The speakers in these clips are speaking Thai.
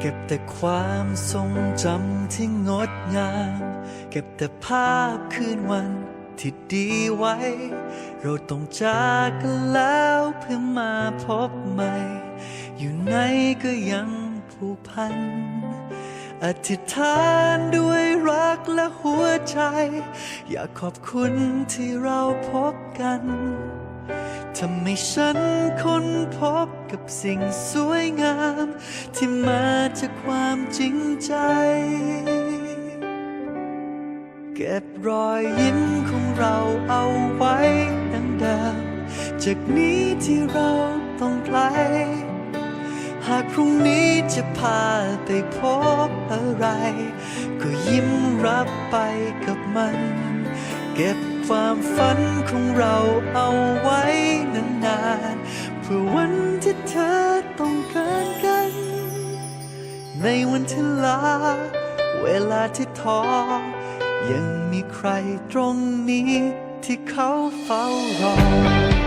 เก็บแต่ความทรงจำที่งดงาม เก็บแต่ภาพคืนวันที่ดีไว้ เราต้องจากกันแล้วเพื่อมาพบใหม่ อยู่ไหนก็ยังผูกพัน อธิษฐานด้วยรักและหัวใจ อยากขอบคุณที่เราพบกัน ทำให้ฉันค้นพบกับสิ่งสวยงาม ที่มาจากความจริงใจ เก็บรอยยิ้มของเราเอาไว้ดังเดิมจากนี้ที่เราต้องไกล หากพรุ่งนี้จะพาไปพบอะไร ก็ยิ้มรับไปกับมัน เก็บ ความฝันของเราเอาไว้นานๆ เพื่อวันที่เธอต้องการกัน ในวันที่ลา เวลาที่ท้อ ยังมีใครตรงนี้ที่เขาเฝ้ารอ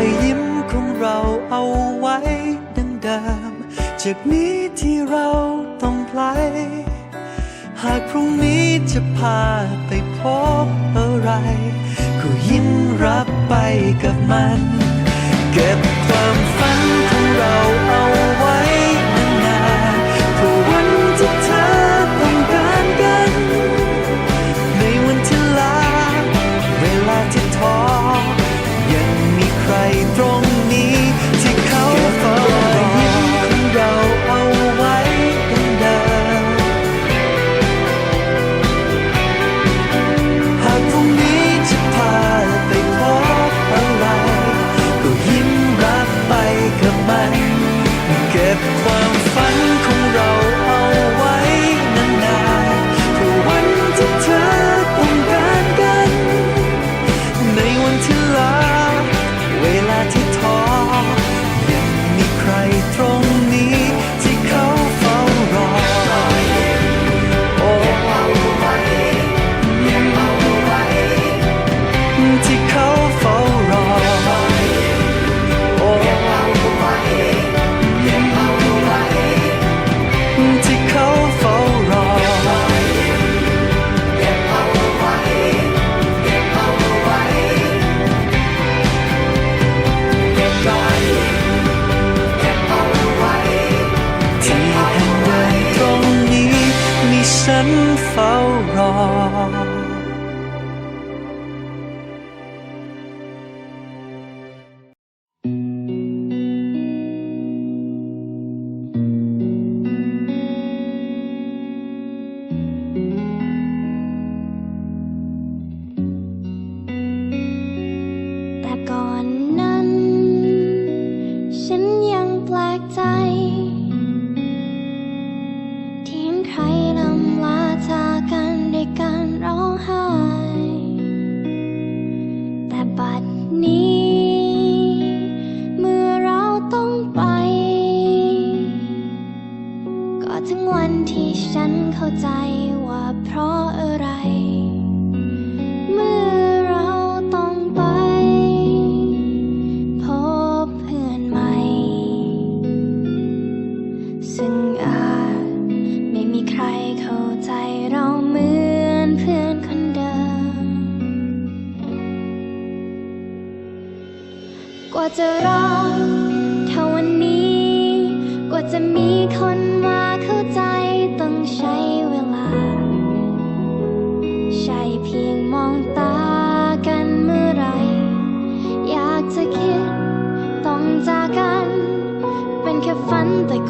อยยิ้มของเราเอาไว้ดังเดิม จากนี้ที่เราต้องไกลหากพรุ่งนี้จะพาไปพบอะไร ก็ยิ้มรับไปกับมัน เก็บความ แต่ก่อนนั้น ฉันยังแปลกใจ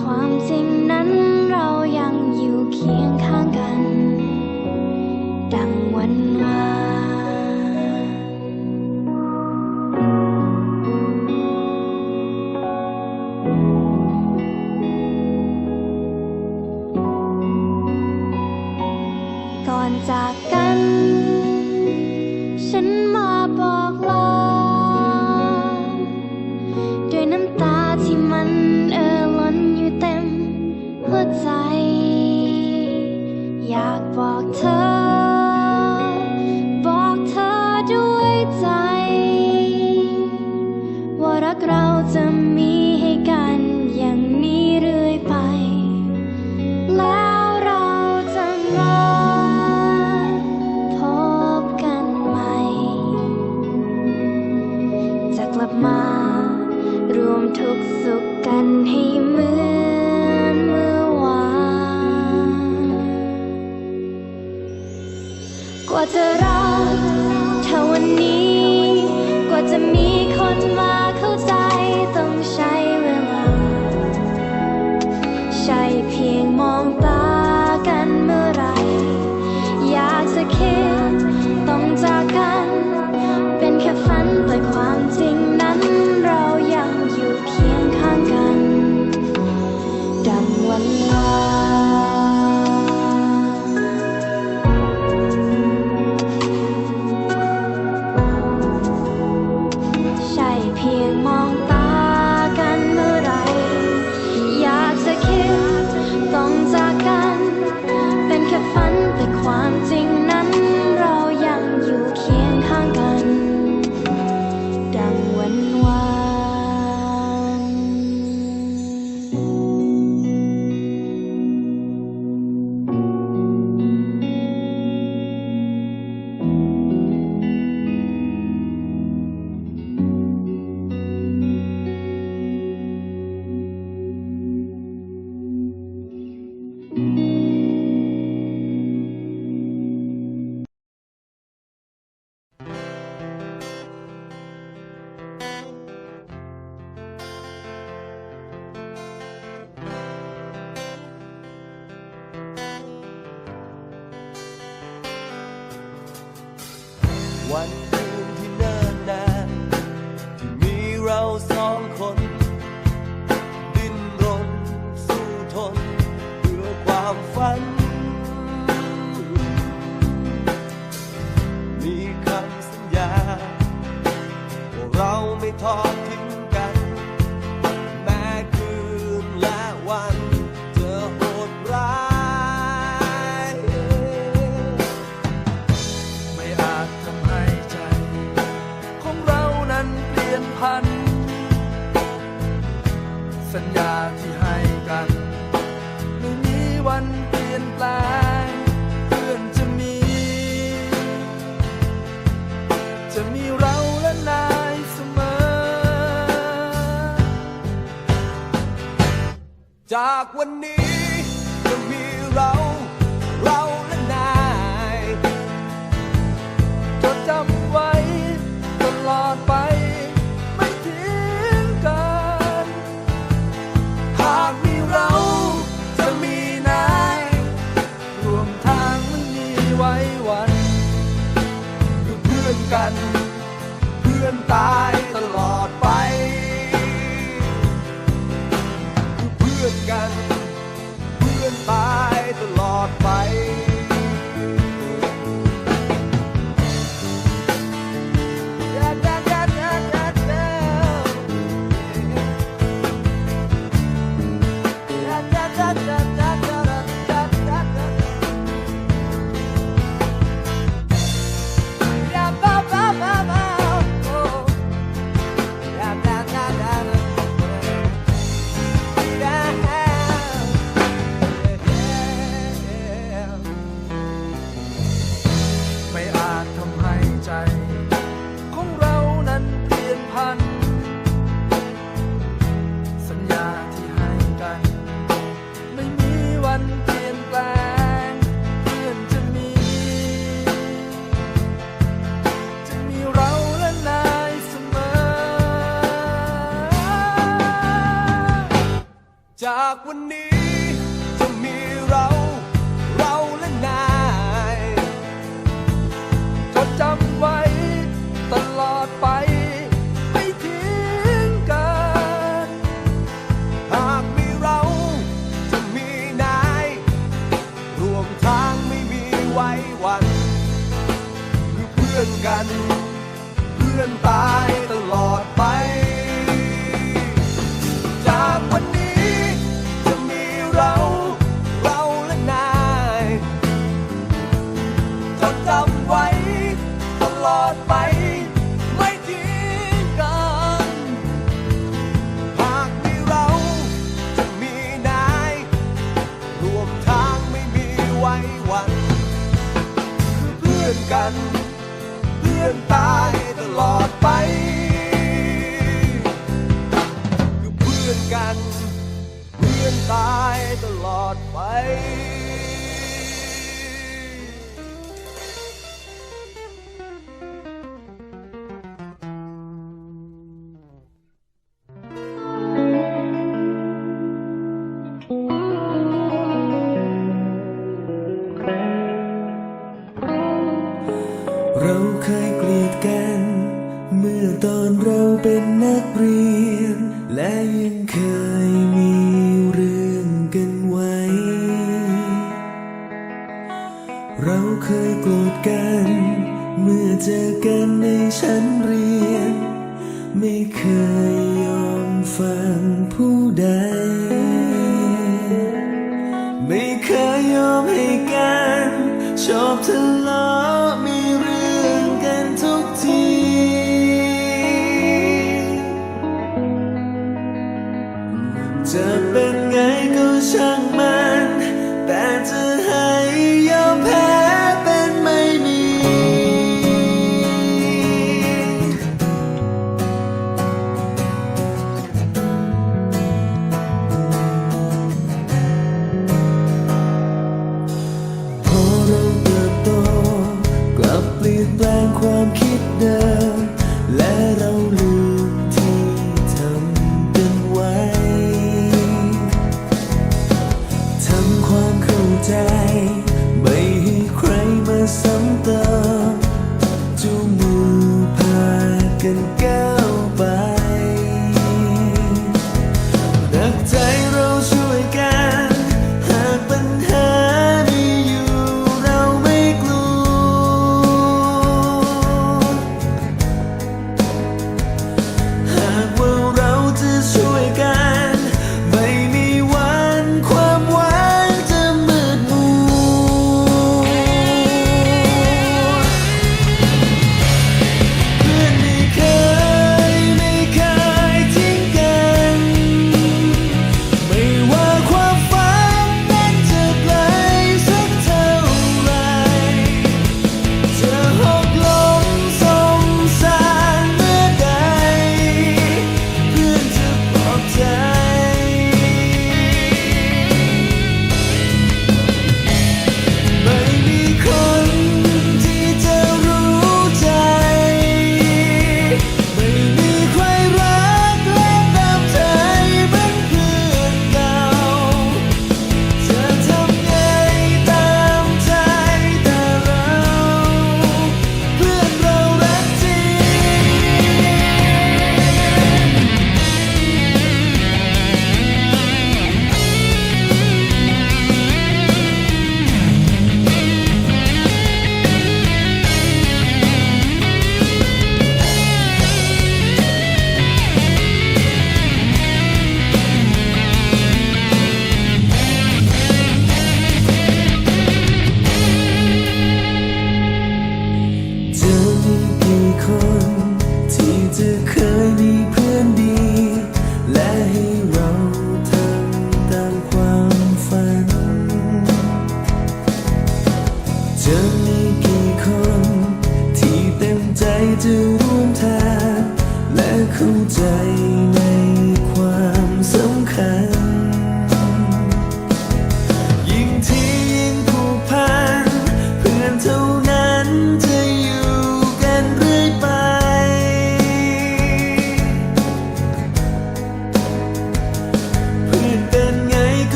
ความจริงนั้นเรายังอยู่เคียงข้างกัน ดังวัน กว่าจะรักถ้าวันนี้ กว่าจะมีคนมาเข้าใจต้องใช้ากวันนี้ rock with กันเรียนตายตลอดไป เจอกันในชั้นเรียน ไม่เคย